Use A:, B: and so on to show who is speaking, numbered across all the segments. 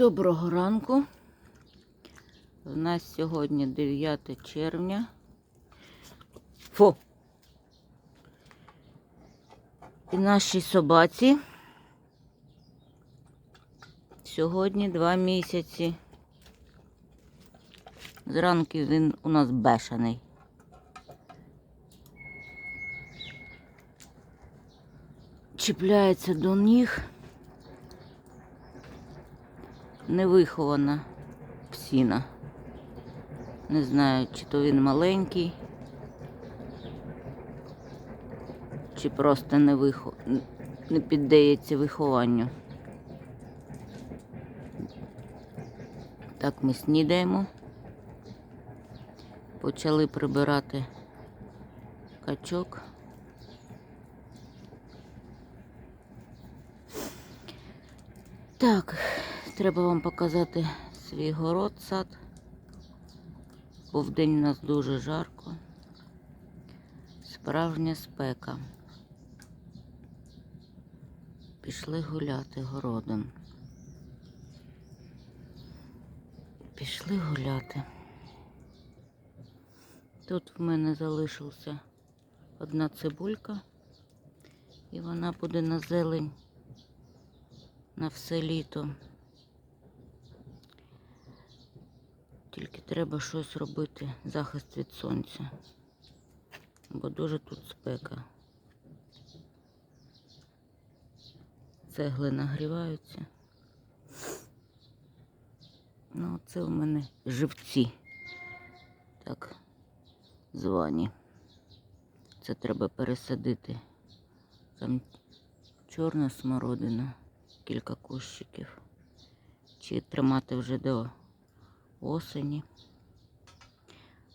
A: Доброго ранку. У нас сьогодні 9 червня. Фу. І нашій собаці сьогодні два місяці. Зранку він у нас бешений. Чіпляється до ніг. Невихована псіна. Не знаю, чи то він маленький, чи просто не, вихо... не піддається вихованню. Так ми снідаємо. Почали прибирати качок. Так, треба вам показати свій город, сад. Бо вдень у нас дуже жарко. Справжня спека. Пішли гуляти городом. Пішли гуляти. Тут в мене залишилася одна цибулька, і вона буде на зелень на все літо. Тільки треба щось робити, захист від сонця, бо дуже тут спека. Цегли нагріваються. Ну, це у мене живці. Так, звані. Це треба пересадити. Там чорна смородина, кілька кущиків. Чи тримати вже до осені.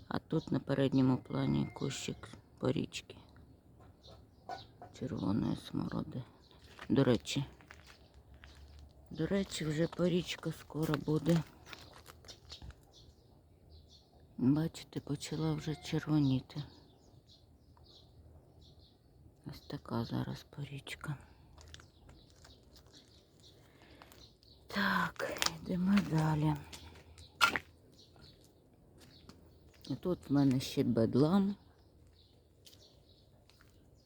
A: А тут на передньому плані кущик порічки червоної смороди. До речі, до речі, вже порічка скоро буде. Бачите, почала вже червоніти. Ось така зараз порічка. Так, йдемо далі. І тут в мене ще бедлам.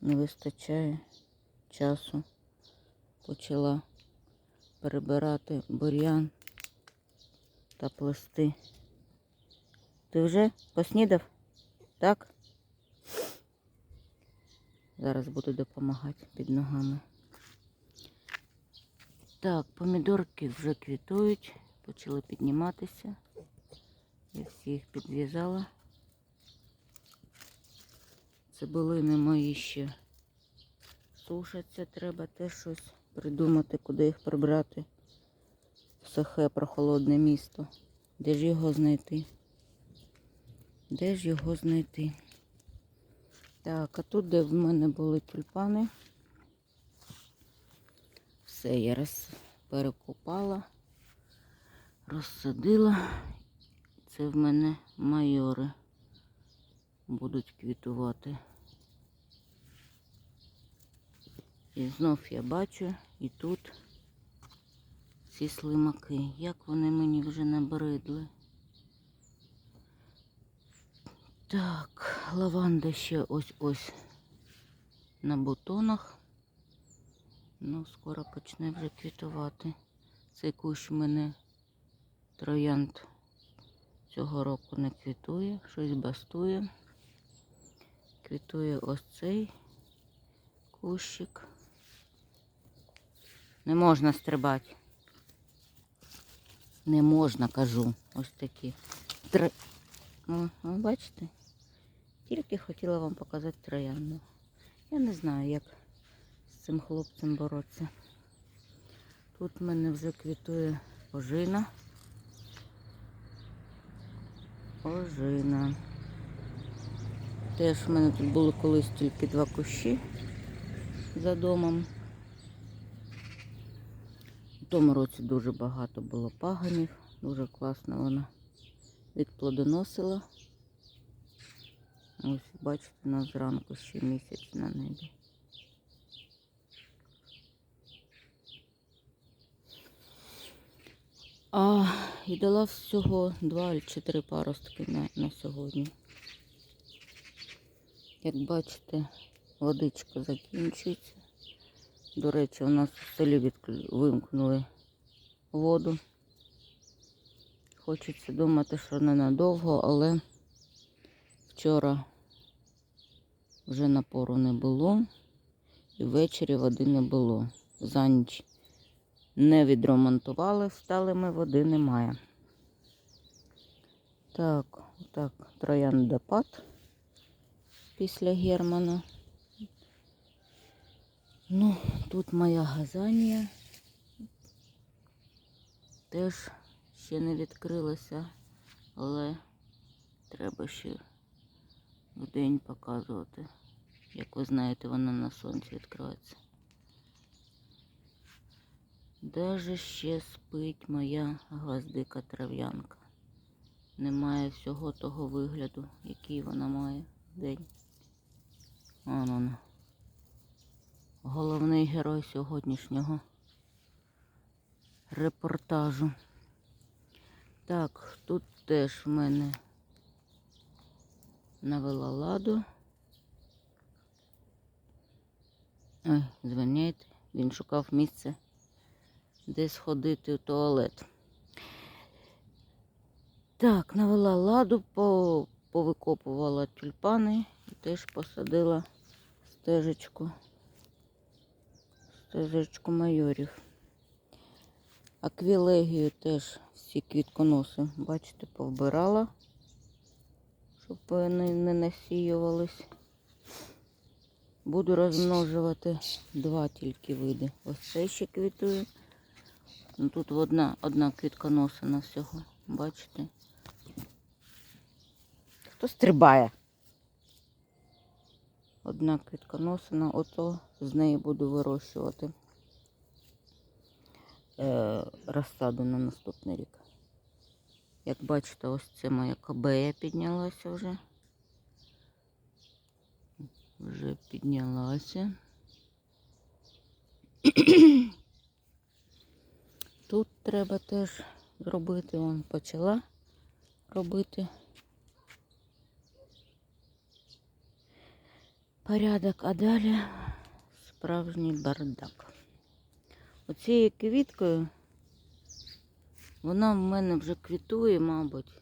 A: Не вистачає часу. Почала перебирати бур'ян та плести. Ти вже поснідав? Так? Зараз буду допомагати під ногами. Так, помідорки вже квітують, почали підніматися. Я всі їх підв'язала. Цибулини мої ще сушаться, треба теж щось придумати, куди їх прибрати. В сухе прохолодне місто. Де ж його знайти? Де ж його знайти? Так, а тут, де в мене були тюльпани, все я роз перекопала, розсадила. Це в мене майори будуть квітувати. І знов я бачу і тут ці слимаки. Як вони мені вже набридли. Так, лаванда ще ось-ось на бутонах. Ну, скоро почне вже квітувати. Цей кущ мене троянд цього року не квітує, щось бастує. Квітує ось цей кущик. Не можна стрибати. Не можна, кажу. Ось такі. Три. О, ви бачите? Тільки хотіла вам показати троянду. Я не знаю, як з цим хлопцем боротися. Тут в мене вже квітує ожина. Ожина. Теж в мене тут було колись тільки два кущі за домом. У тому році дуже багато було паганів, дуже класно вона відплодоносила. Ось, бачите, у нас зранку ще місяць на небі. А і дала всього два чи три паростки на, на сьогодні. Як бачите, водичка закінчується. До речі, у нас в селі відклю... вимкнули воду. Хочеться думати, що ненадовго, але вчора вже напору не було і ввечері води не було. За ніч не відремонтували, встали ми, води немає. Так, так, трояндопад після Германа. Ну, тут моя газанія. Теж ще не відкрилася, але треба ще в день показувати. Як ви знаєте, вона на сонці відкривається. Даже ще спить моя гвоздика трав'янка. Немає всього того вигляду, який вона має день. Вон вона. Головний герой сьогоднішнього репортажу. Так, тут теж в мене навела ладу. Ой, звиняйте, він шукав місце, де сходити в туалет. Так, навела ладу, повикопувала тюльпани і теж посадила стежечку. Стежечку майорів. Аквілегію теж всі квітконоси, бачите, повбирала, щоб вони не насіювались. Буду розмножувати два тільки види. Ось цей ще квітує. Ну, тут одна, одна квітконосина всього, бачите? Хто стрибає? Одна квітконосина, ото з неї буду вирощувати е, розсаду на наступний рік. Як бачите, ось це моя кабея піднялася вже. Вже піднялася. Тут треба теж зробити, вон почала робити порядок, а далі справжній бардак. Оцією квіткою вона в мене вже квітує, мабуть,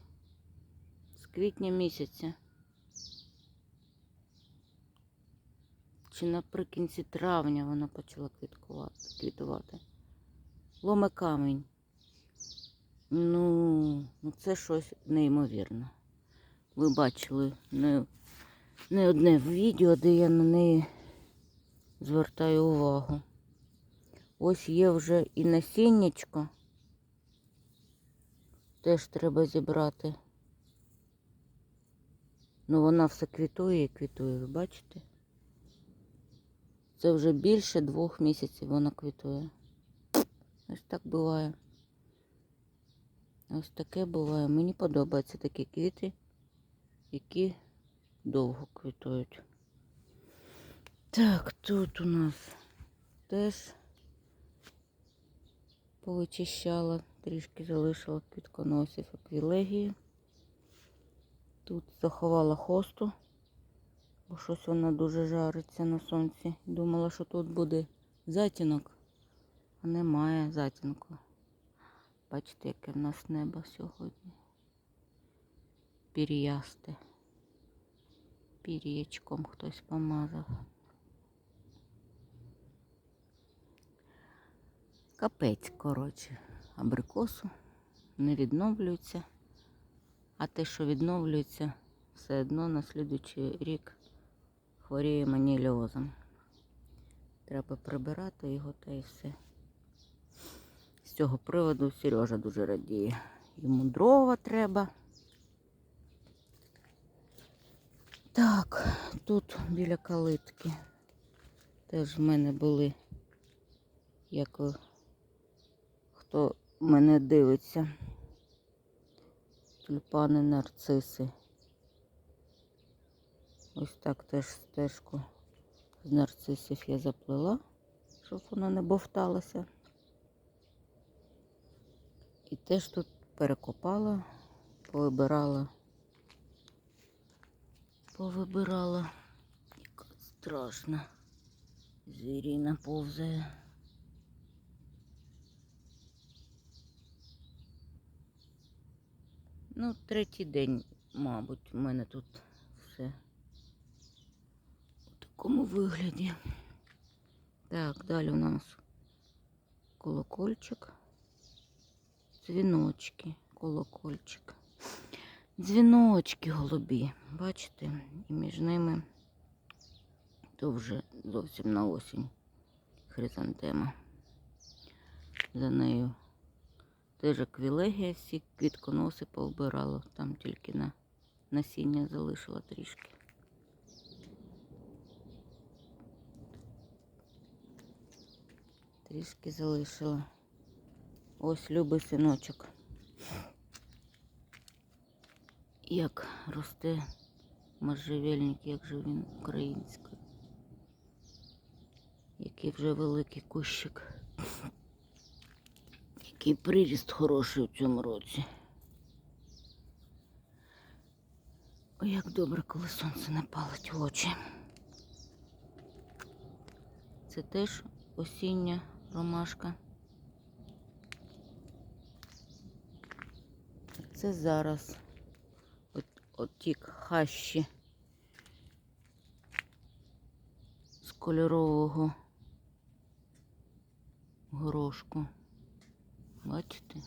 A: з квітня місяця. Чи наприкінці травня вона почала квітувати. Ломе камінь. Ну, ну це щось неймовірне. Ви бачили не, не одне відео, де я на неї звертаю увагу. Ось є вже і насіннячко. Теж треба зібрати. Ну вона все квітує і квітує, ви бачите? Це вже більше двох місяців вона квітує. Ось так буває. Ось таке буває. Мені подобаються такі квіти, які довго квітують. Так, тут у нас теж повичищала, трішки залишила квітконосів аквілегії. Тут заховала хосту, бо щось вона дуже жариться на сонці. Думала, що тут буде затінок, немає затінку. Бачите, яке в нас небо сьогодні. Пір'ясте. Пір'ячком хтось помазав. Капець, коротше, абрикосу не відновлюється, а те, що відновлюється, все одно на слідуючий рік хворіє маніліозом. Треба прибирати його та і все. Цього приводу Сережа дуже радіє. Йому дрова треба. Так, тут біля калитки теж в мене були, як хто мене дивиться. Тюльпани, нарциси. Ось так теж стежку з нарцисів я заплела, щоб вона не бовталася. І теж тут перекопала, повибирала. Повибирала. Яка страшна. Звіріна повзає. Ну, третій день, мабуть, у мене тут все у такому вигляді. Так, далі у нас колокольчик, дзвіночки, колокольчик. Дзвіночки голубі, бачите, і між ними то вже зовсім на осінь хризантема. За нею теж аквілегія, всі квітконоси повбирала, там тільки на насіння залишила трішки. Трішки залишила. Ось любий синочок. Як росте можжевельник, як же він українською. Який вже великий кущик. Який приріст хороший у цьому році. Ой, як добре, коли сонце не палить в очі. Це теж осіння ромашка. Це зараз от, отік хащі з кольорового горошку. Бачите?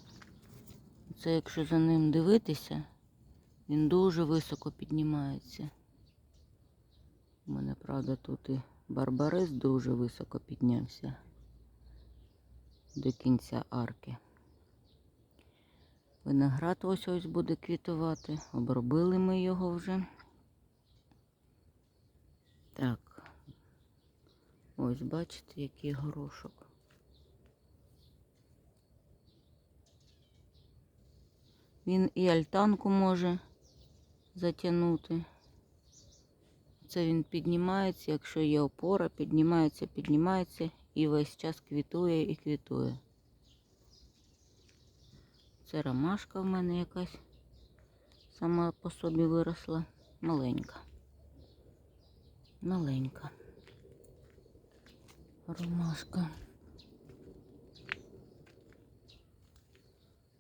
A: Це якщо за ним дивитися, він дуже високо піднімається. У мене, правда, тут і барбарис дуже високо піднявся до кінця арки. Виноград ось ось буде квітувати. Обробили ми його вже. Так. Ось бачите, який горошок. Він і альтанку може затягнути. Це він піднімається, якщо є опора, піднімається, піднімається і весь час квітує і квітує. Це ромашка в мене якась сама по собі виросла. Маленька. Маленька. Ромашка.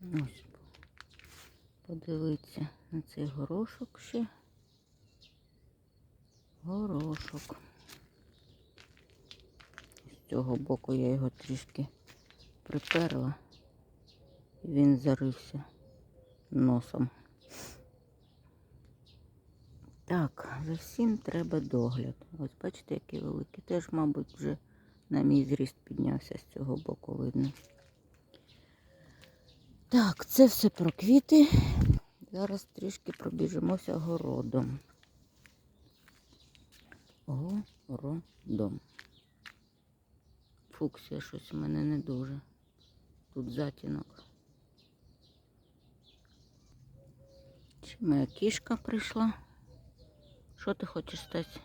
A: Ось подивитися на цей горошок ще. Горошок. З цього боку я його трішки приперла. Він зарився носом. Так, за всім треба догляд. Ось бачите, який великий. Теж, мабуть, вже на мій зріст піднявся з цього боку видно. Так, це все про квіти. Зараз трішки пробіжимося городом. Городом. Фуксія щось у мене не дуже. Тут затінок. Чи моя кішка прийшла? Що ти хочеш стати?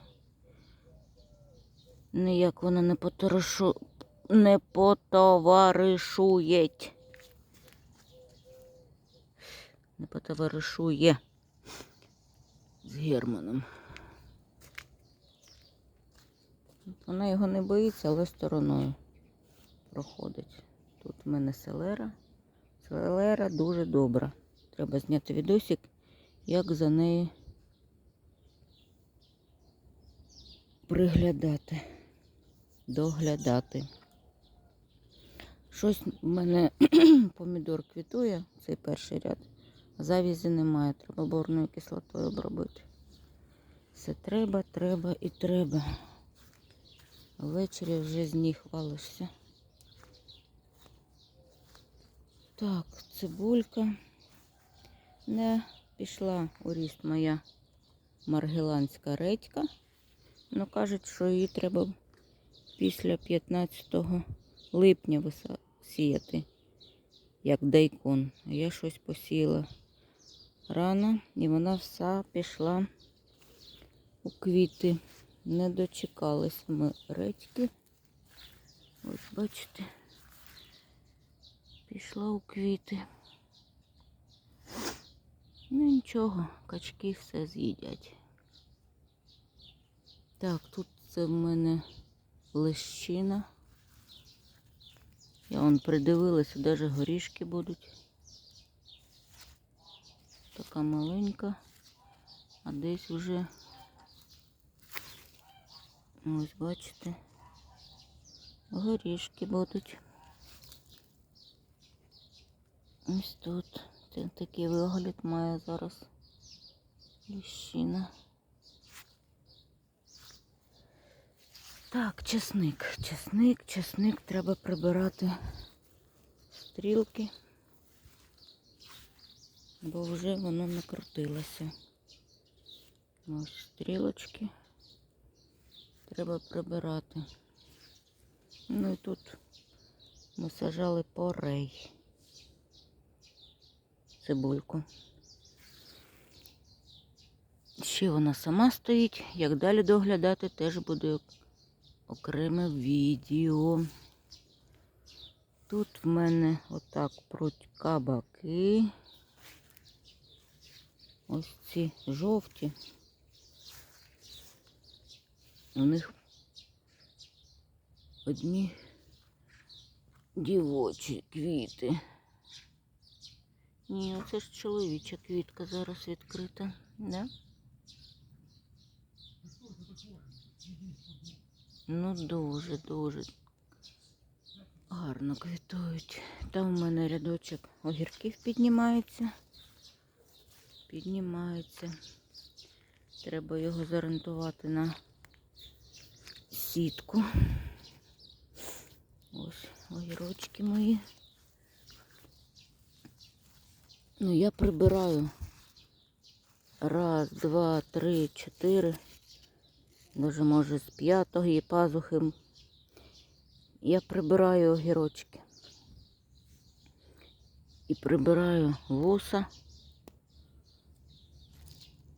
A: Ніяк вона не потоваришу... не потоваришує. Не потоваришує з Германом. Вона його не боїться, але стороною проходить. Тут в мене селера. Селера дуже добра. Треба зняти відосик, як за нею приглядати, доглядати. Щось в мене помідор квітує, цей перший ряд. Завізі немає, треба борною кислотою обробити. Все треба, треба і треба. Ввечері вже з них валишся. Так, цибулька. Не пішла у ріст моя маргеланська редька. Ну, кажуть, що її треба після 15 липня сіяти, як дайкон. Я щось посіяла рано і вона вся пішла у квіти. Не дочекались ми редьки. Ось бачите, пішла у квіти. Ну нічого, качки все з'їдять. Так, тут це в мене лещина. Я вон придивилася, навіть горішки будуть. Така маленька, а десь вже ось бачите, горішки будуть. Ось тут Та- такий вигляд має зараз ліщина. Так, чесник, чесник, чесник треба прибирати стрілки, бо вже воно накрутилося. Ось стрілочки треба прибирати. Ну і тут ми сажали порей. Цибульку. Ще вона сама стоїть. Як далі доглядати, теж буде окреме відео. Тут в мене отак пруть кабаки. Ось ці жовті. У них одні дівочі квіти. Ні, оце ж чоловіча квітка зараз відкрита, да? Ну, дуже, дуже гарно квітують. Там в мене рядочок огірків піднімається. Піднімається. Треба його зорієнтувати на сітку. Ось огірочки мої. Ну, я прибираю. Раз, два, три, чотири. Даже може з п'ятої пазухи. Я прибираю огірочки. І прибираю вуса.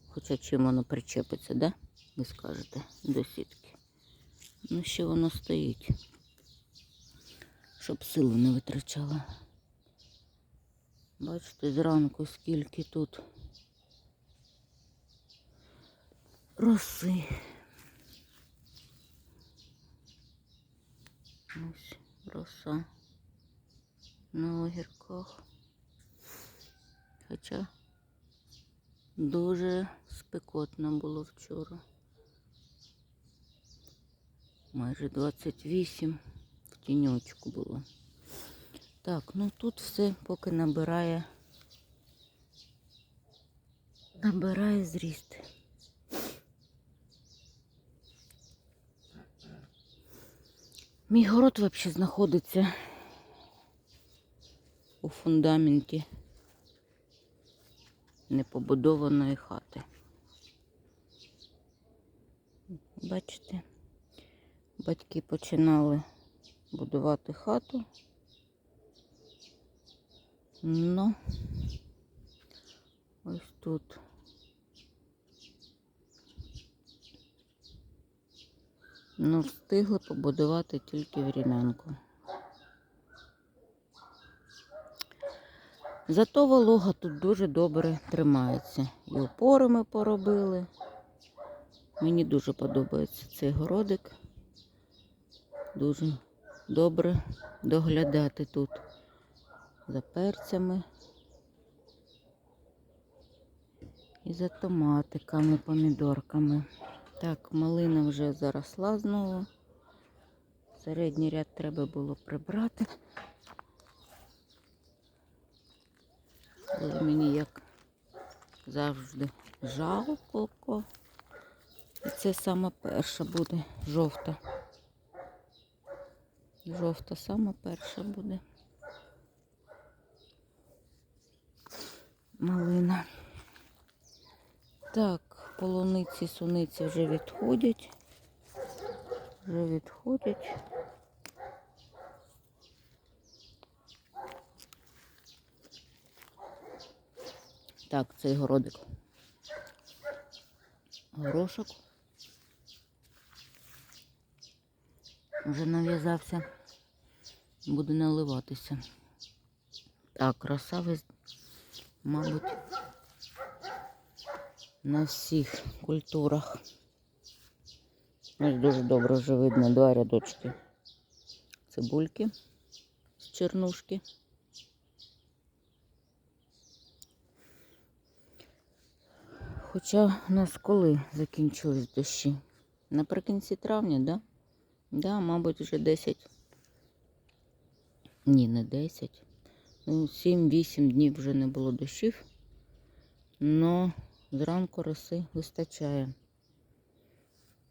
A: Хоча чим воно причепиться, да? Ви скажете, до сітки. Ну, ще воно стоїть. Щоб силу не витрачала. Бачите, зранку скільки тут роси. Ось роса на огірках. Хоча дуже спекотно було вчора. Майже 28 в тіньочку було. Так, ну тут все поки набирає. Набирає зріст. Мій город взагалі знаходиться у фундаменті непобудованої хати. Бачите, батьки починали будувати хату. Ну, ось тут. Ну, встигли побудувати тільки врем'янку. Зато волога тут дуже добре тримається. І опори ми поробили. Мені дуже подобається цей городик. Дуже добре доглядати тут за перцями і за томатиками, помідорками. Так, малина вже заросла знову. Середній ряд треба було прибрати. Але мені як завжди жалко. І це саме перша буде жовта. Жовта саме перша буде. Малина. Так, полуниці, суниці вже відходять. Вже відходять. Так, цей городик. Горошок. Вже нав'язався. Буде наливатися. Так, красавець, мабуть, на всіх культурах. Ось дуже добре вже видно два рядочки цибульки з чернушки. Хоча у нас коли закінчились дощі? Наприкінці травня, да? Да, мабуть, вже 10. Ні, не 10. Ну, 7-8 днів вже не було дощів. Но зранку роси вистачає.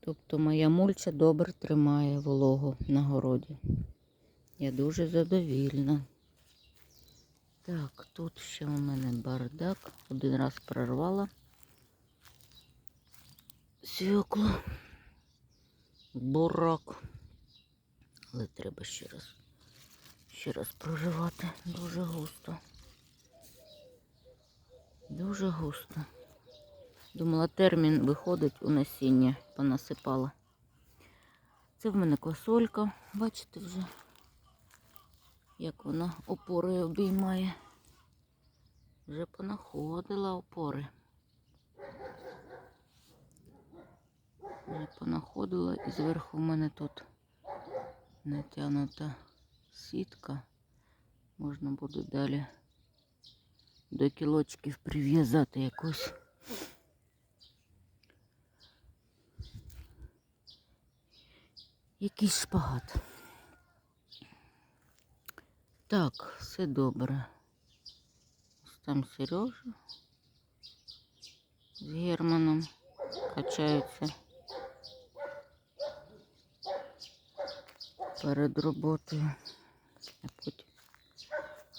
A: Тобто моя мульча добре тримає вологу на городі. Я дуже задовільна. Так, тут ще у мене бардак. Один раз прорвала свікло. Бурак. Але треба ще раз. Ще раз проривати. Дуже густо. Дуже густо. Думала, термін виходить у насіння, понасипала. Це в мене квасолька. Бачите вже, як вона опори обіймає. Вже понаходила опори. Вже понаходила і зверху в мене тут натягнута сітка. Можна буде далі до кілочків прив'язати якусь. Якийсь шпагат. Так, все добре. Ось Там Сережа з Германом качаються перед роботою. А потім.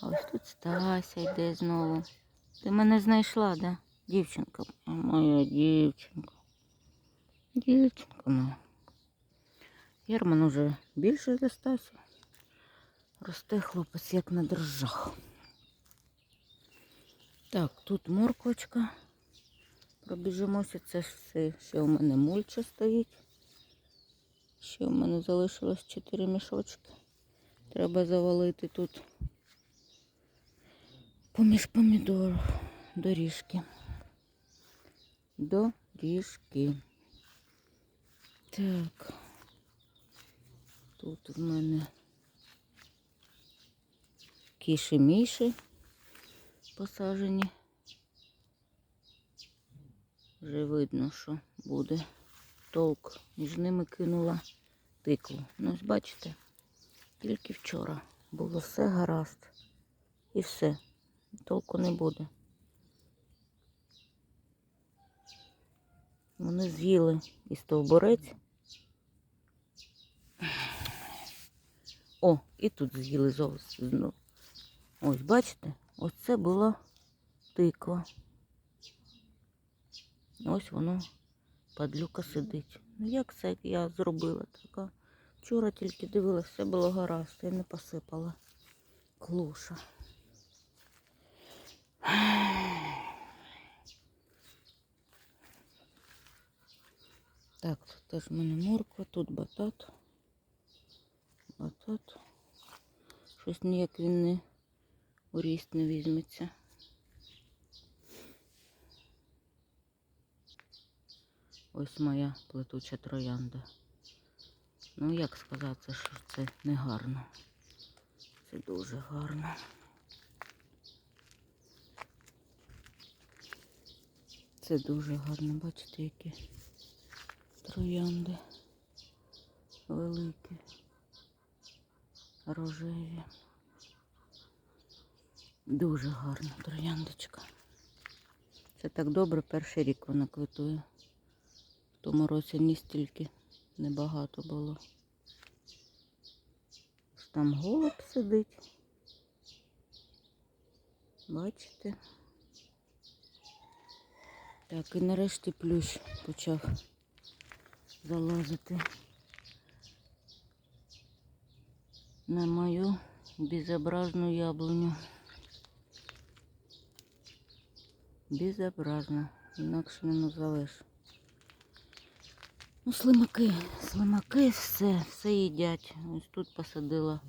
A: А ось тут Стася йде знову. Ти мене знайшла, да? Дівчинка, моя дівчинка. Дівчинка моя. Герман уже більше за Стасю. Росте хлопець як на дрожжах. Так, тут морквочка. Пробіжимося, це все. Ще у мене мульча стоїть. Ще у мене залишилось 4 мішочки. Треба завалити тут поміж помідорів доріжки. Доріжки. Так. Тут в мене кіші-міші посаджені. Вже видно, що буде толк. Між ними кинула тикву. Ну, бачите, тільки вчора було все гаразд. І все. Толку не буде. Вони з'їли і стовбурець. О, і тут з'їли зовсім знову. Ось, бачите, ось це була тиква. Ось воно, падлюка сидить. Ну як це я зробила така? Вчора тільки дивилася, все було гаразд, я не посипала клуша. Так, тут теж в мене морква, тут батат. Батат. Щось ніяк він не у ріст не візьметься. Ось моя плетуча троянда. Ну, як сказати, що це не гарно. Це дуже гарно. Це дуже гарно, бачите, які троянди великі, рожеві. Дуже гарна трояндочка. Це так добре, перший рік вона квітує. В тому році ні стільки небагато було. Там голуб сидить. Бачите? Так, і нарешті плющ почав залазити на мою безобразну яблуню. Безобразно, інакше не назовеш. Ну, слимаки, слимаки, все, все їдять. Ось тут посадила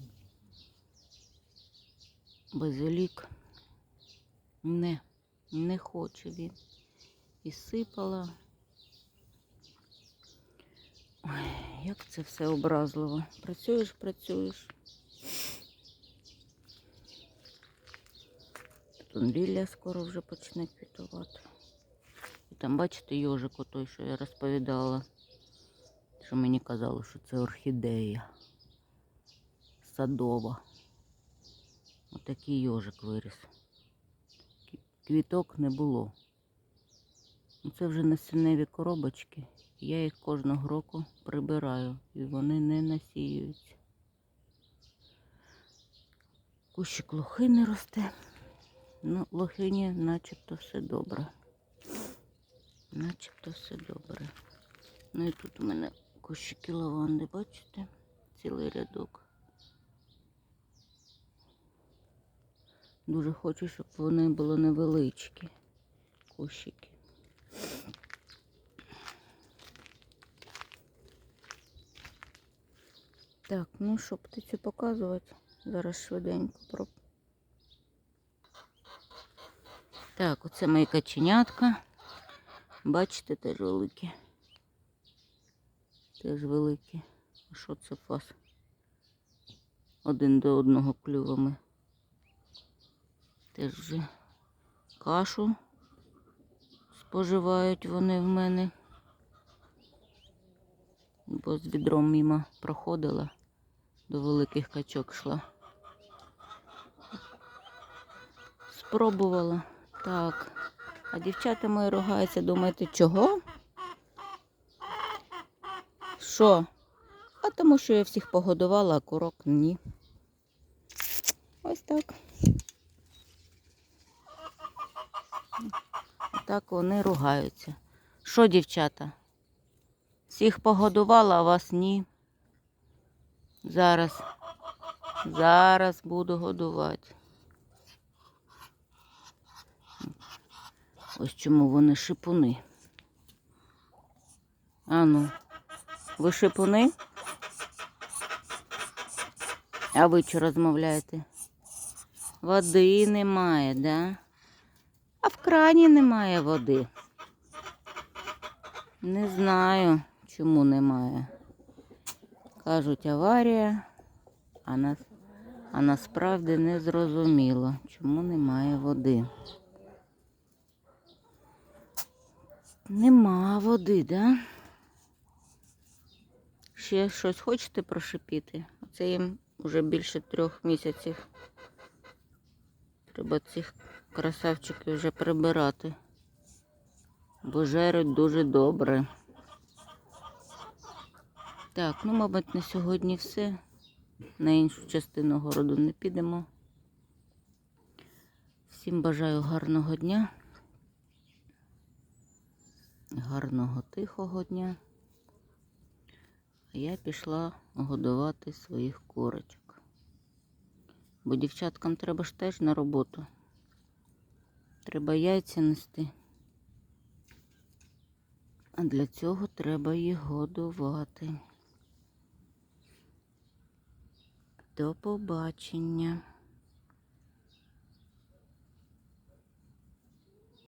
A: базилік. Не, не хоче він. і сипала. Ой, як це все образливо. Працюєш, працюєш. Тут лілія скоро вже почне квітувати. І там, бачите, йожик отой, що я розповідала, що мені казали, що це орхідея садова. Отакий йожик виріс. Квіток не було. Ну, Це вже насінневі коробочки. Я їх кожного року прибираю і вони не насіюються. Кущик лохини росте. Ну, лохині начебто все добре. Начебто все добре. Ну і тут у мене кущики лаванди, бачите? Цілий рядок. Дуже хочу, щоб вони були невеличкі кущики. Так, ну що, птицю показувати? Зараз швиденько про. Так, оце мої каченятка. Бачите, теж великі. Теж великі. А що це у вас? Один до одного клювами. Теж вже кашу споживають вони в мене. Бо з відром мимо проходила, до великих качок йшла. Спробувала. Так. А дівчата мої ругаються, думаєте, чого? Що? А тому що я всіх погодувала, а курок ні. Ось так. Так вони ругаються. Що, дівчата? Всіх погодувала, а вас ні. Зараз. Зараз буду годувати. Ось чому вони шипуни. Ану, ви шипуни? А ви що розмовляєте? Води немає, да? А в крані немає води. Не знаю, чому немає. Кажуть, аварія, а, нас, а насправді не зрозуміло, чому немає води. Нема води, да? Ще щось хочете прошипіти? Це їм вже більше трьох місяців. Треба цих красавчиків вже прибирати. Бо жеруть дуже добре. Так, ну, мабуть, на сьогодні все. На іншу частину городу не підемо. Всім бажаю гарного дня. Гарного тихого дня. Я пішла годувати своїх курочок. Бо дівчаткам треба ж теж на роботу. Треба яйця нести. А для цього треба їх годувати. До побачення.